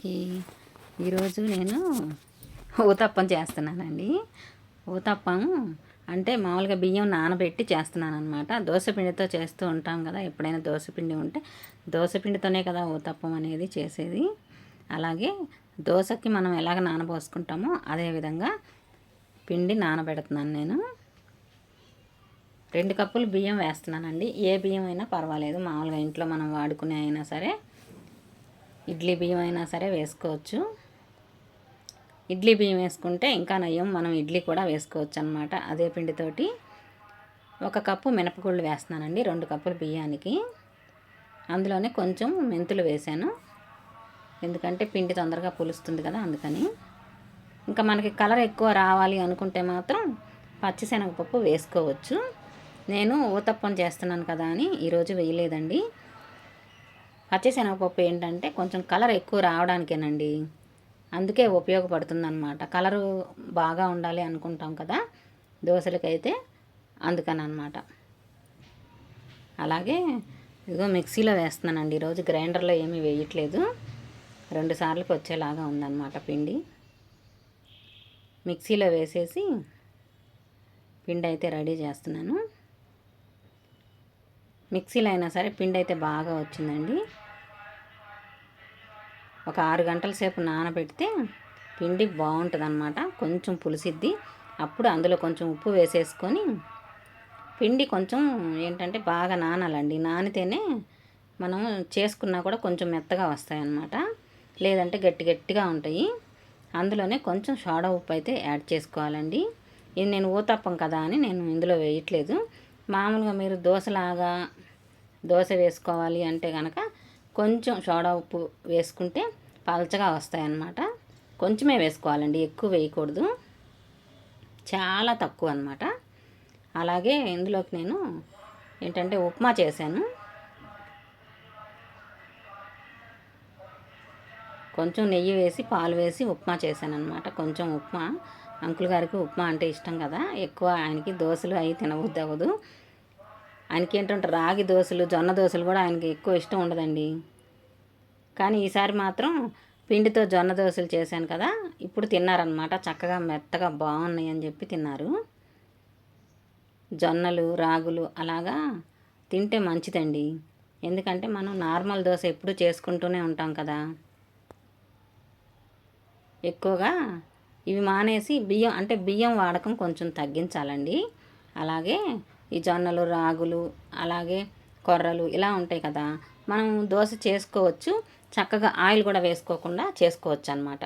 అందరికీ ఈరోజు నేను ఊతప్పం చేస్తున్నానండి. ఊతప్పం అంటే మామూలుగా బియ్యం నానబెట్టి చేస్తున్నాను అనమాట దోశపిండితో చేస్తూ ఉంటాం కదా ఎప్పుడైనా దోశపిండి ఉంటే. దోశపిండితోనే కదా ఊతప్పం అనేది చేసేది. అలాగే దోశకి మనం ఎలాగ నానబోసుకుంటామో అదేవిధంగా పిండి నానబెడుతున్నాను నేను. రెండు కప్పులు బియ్యం వేస్తున్నానండి. ఏ బియ్యం అయినా పర్వాలేదు. మామూలుగా ఇంట్లో మనం వాడుకునే అయినా సరే ఇడ్లీ బియ్యం అయినా సరే వేసుకోవచ్చు. ఇడ్లీ బియ్యం వేసుకుంటే ఇంకా నయం మనం ఇడ్లీ కూడా వేసుకోవచ్చు అనమాట అదే పిండితోటి. ఒక కప్పు మినపగుళ్ళు వేస్తున్నానండి రెండు కప్పులు బియ్యానికి. అందులోనే కొంచెం మెంతులు వేసాను ఎందుకంటే పిండి తొందరగా పులుస్తుంది కదా అందుకని. ఇంకా మనకి కలర్ ఎక్కువ రావాలి అనుకుంటే మాత్రం పచ్చిశనగపప్పు వేసుకోవచ్చు. నేను ఊతప్పం చేస్తున్నాను కదా అని ఈరోజు వేయలేదండి. పచ్చిశనగపప్పు ఏంటంటే కొంచెం కలర్ ఎక్కువ రావడానికేనండి. అందుకే ఉపయోగపడుతుందనమాట కలరు బాగా ఉండాలి అనుకుంటాం కదా. దోశలకైతే అందుకని అనమాట అలాగే ఇదిగో మిక్సీలో వేస్తున్నానండి. ఈరోజు గ్రైండర్లో ఏమీ వేయట్లేదు. రెండు సార్లకి వచ్చేలాగా ఉందన్నమాట పిండి. మిక్సీలో వేసేసి పిండి అయితే రెడీ చేస్తున్నాను. మిక్సీలో అయినా సరే పిండి అయితే బాగా వచ్చిందండి. ఒక ఆరు గంటల సేపు నానబెడితే పిండి బాగుంటుంది అనమాట కొంచెం పులిసిద్ది. అప్పుడు అందులో కొంచెం ఉప్పు వేసేసుకొని పిండి కొంచెం ఏంటంటే బాగా నానాలండి. నానితేనే మనం చేసుకున్నా కూడా కొంచెం మెత్తగా వస్తాయి అన్నమాట లేదంటే గట్టి గట్టిగా ఉంటాయి. అందులోనే కొంచెం సోడా ఉప్పు అయితే యాడ్ చేసుకోవాలండి. ఇది నేను ఊతప్పం కదా అని నేను ఇందులో వేయట్లేదు. మామూలుగా మీరు దోశలాగా దోశ వేసుకోవాలి అంటే కనుక కొంచెం సోడా ఉప్పు వేసుకుంటే పలచగా వస్తాయన్నమాట. కొంచెమే వేసుకోవాలండి ఎక్కువ వేయకూడదు. చాలా తక్కువ అనమాట అలాగే ఇందులోకి నేను ఏంటంటే ఉప్మా చేశాను. కొంచెం నెయ్యి వేసి పాలు వేసి ఉప్మా చేశాను అనమాట కొంచెం ఉప్మా. అంకుల్ గారికి ఉప్మా అంటే ఇష్టం కదా. ఎక్కువ ఆయనకి దోశలు అవి తినబుద్ది అవ్వదు. ఆయనకి ఏంటంటే రాగి దోశలు జొన్న దోశలు కూడా ఆయనకి ఎక్కువ ఇష్టం ఉండదండి. కానీ ఈసారి మాత్రం పిండితో జొన్న దోశలు చేశాను కదా ఇప్పుడు తిన్నారనమాట చక్కగా మెత్తగా బాగున్నాయి అని చెప్పి తిన్నారు. జొన్నలు రాగులు అలాగా తింటే మంచిదండి. ఎందుకంటే మనం నార్మల్ దోశ ఎప్పుడు చేసుకుంటూనే ఉంటాం కదా. ఎక్కువగా ఇవి మానేసి బియ్యం అంటే బియ్యం వాడకం కొంచెం తగ్గించాలండి. అలాగే ఈ జొన్నలు రాగులు అలాగే కొర్రలు ఇలా ఉంటాయి కదా. మనం దోశ చేసుకోవచ్చు. చక్కగా ఆయిల్ కూడా వేసుకోకుండా చేసుకోవచ్చు అనమాట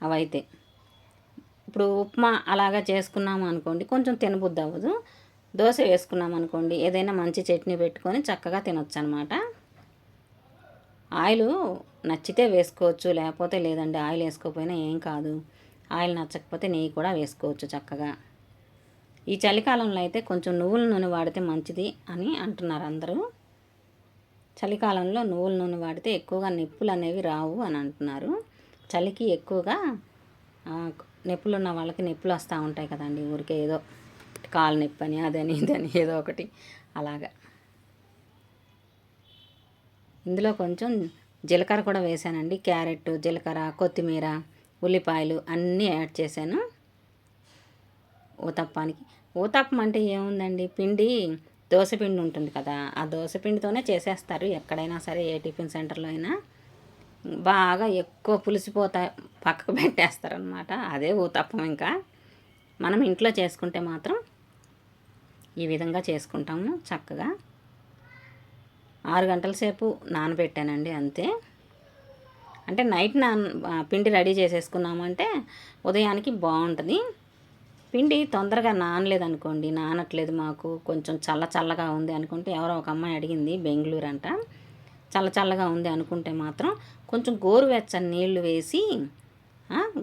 అవైతే. ఇప్పుడు ఉప్మా అలాగా చేసుకున్నాము అనుకోండి కొంచెం తినబుద్ది అవ్వదు దోశ వేసుకున్నాం అనుకోండి ఏదైనా మంచి చట్నీ పెట్టుకొని చక్కగా తినొచ్చు అనమాట ఆయిల్ నచ్చితే వేసుకోవచ్చు లేకపోతే లేదండి ఆయిల్ వేసుకోకపోయినా ఏం కాదు. ఆయిల్ నచ్చకపోతే నెయ్యి కూడా వేసుకోవచ్చు చక్కగా. ఈ చలికాలంలో అయితే కొంచెం నువ్వుల నూనె వాడితే మంచిది అని అంటున్నారు అందరూ. చలికాలంలో నువ్వుల నూనె వాడితే ఎక్కువగా నొప్పులు అనేవి రావు అని అంటున్నారు. చలికి ఎక్కువగా నొప్పులు ఉన్న వాళ్ళకి నొప్పులు వస్తూ ఉంటాయి కదండి. ఊరికే ఏదో కాలు నొప్పి అని అదని ఇదని ఏదో ఒకటి అలాగా. ఇందులో కొంచెం జీలకర్ర కూడా వేసానండి క్యారెట్ జీలకర్ర కొత్తిమీర ఉల్లిపాయలు అన్నీ యాడ్ చేశాను. ఊతప్పానికి. ఊతప్పం అంటే ఏముందండి? పిండి దోశపిండి ఉంటుంది కదా ఆ దోశపిండితోనే చేసేస్తారు. ఎక్కడైనా సరే ఏ టిఫిన్ సెంటర్లో అయినా బాగా ఎక్కువ పులిసిపోతా పక్కకు పెట్టేస్తారనమాట అదే ఊతప్పం ఇంకా. మనం ఇంట్లో చేసుకుంటే మాత్రం ఈ విధంగా చేసుకుంటాము చక్కగా. ఆరు గంటల సేపు నానబెట్టానండి అంతే. అంటే నైట్ నాన్ పిండి రెడీ చేసేసుకున్నామంటే ఉదయానికి బాగుంటుంది. పిండి తొందరగా నానలేదనుకోండి నానట్లేదు మాకు. కొంచెం చల్ల చల్లగా ఉంది అనుకుంటే ఎవరో ఒక అమ్మాయి అడిగింది బెంగళూరు అంట చల్ల చల్లగా ఉంది అనుకుంటే మాత్రం కొంచెం గోరువెచ్చని నీళ్ళు వేసి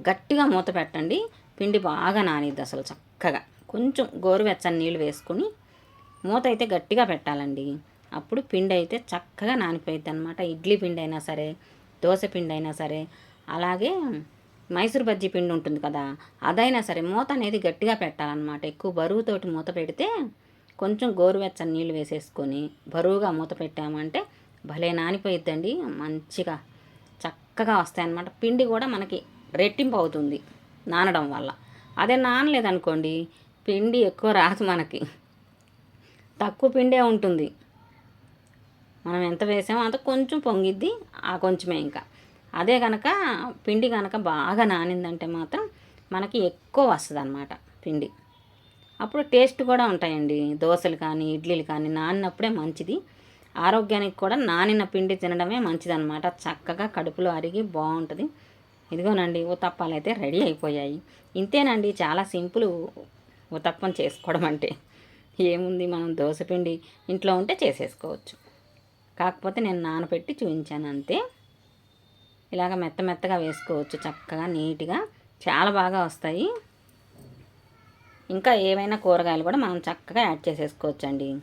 గట్టిగా మూత పెట్టండి. పిండి బాగా నానిద్ది అసలు చక్కగా. కొంచెం గోరువెచ్చని నీళ్ళు వేసుకొని మూత అయితే గట్టిగా పెట్టాలండి. అప్పుడు పిండి అయితే చక్కగా నానిపోయిద్ది అనమాట ఇడ్లీ పిండి అయినా సరే దోశ పిండి అయినా సరే అలాగే మైసూర్ బజ్జీ పిండి ఉంటుంది కదా అదైనా సరే మూత అనేది గట్టిగా పెట్టాలన్నమాట. ఎక్కువ బరువుతోటి మూత పెడితే కొంచెం గోరువెచ్చని నీళ్ళు వేసేసుకొని బరువుగా మూత పెట్టామంటే భలే నానిపోయిద్దండి. మంచిగా చక్కగా వస్తాయన్నమాట. పిండి కూడా మనకి రెట్టింపు అవుతుంది నానడం వల్ల. అదే నానలేదనుకోండి పిండి ఎక్కువ రాదు మనకి. తక్కువ పిండే ఉంటుంది. మనం ఎంత వేసామో అంత కొంచెం పొంగిద్ది ఆ కొంచెమే ఇంకా. అదే కనుక పిండి కనుక బాగా నానిందంటే మాత్రం మనకి ఎక్కువ వస్తుంది అనమాట పిండి. అప్పుడు టేస్ట్ కూడా ఉంటాయండి. దోశలు కానీ ఇడ్లీలు కానీ నానినప్పుడే మంచిది. ఆరోగ్యానికి కూడా నానిన పిండి తినడమే మంచిదన్నమాట. చక్కగా కడుపులో అరిగి బాగుంటుంది. ఇదిగోనండి ఉతప్పాలు అయితే రెడీ అయిపోయాయి. ఇంతేనండి చాలా సింపుల్ ఉతప్పం చేసుకోవడం అంటే. ఏముంది మనం దోశ పిండి ఇంట్లో ఉంటే చేసేసుకోవచ్చు. కాకపోతే నేను నానబెట్టి చూపించాను అంతే. ఇలాగ మెత్త మెత్తగా వేసుకోవచ్చు చక్కగా నీట్గా. చాలా బాగా వస్తాయి. ఇంకా ఏవైనా కూరగాయలు కూడా మనం చక్కగా యాడ్ చేసేసుకోవచ్చండి.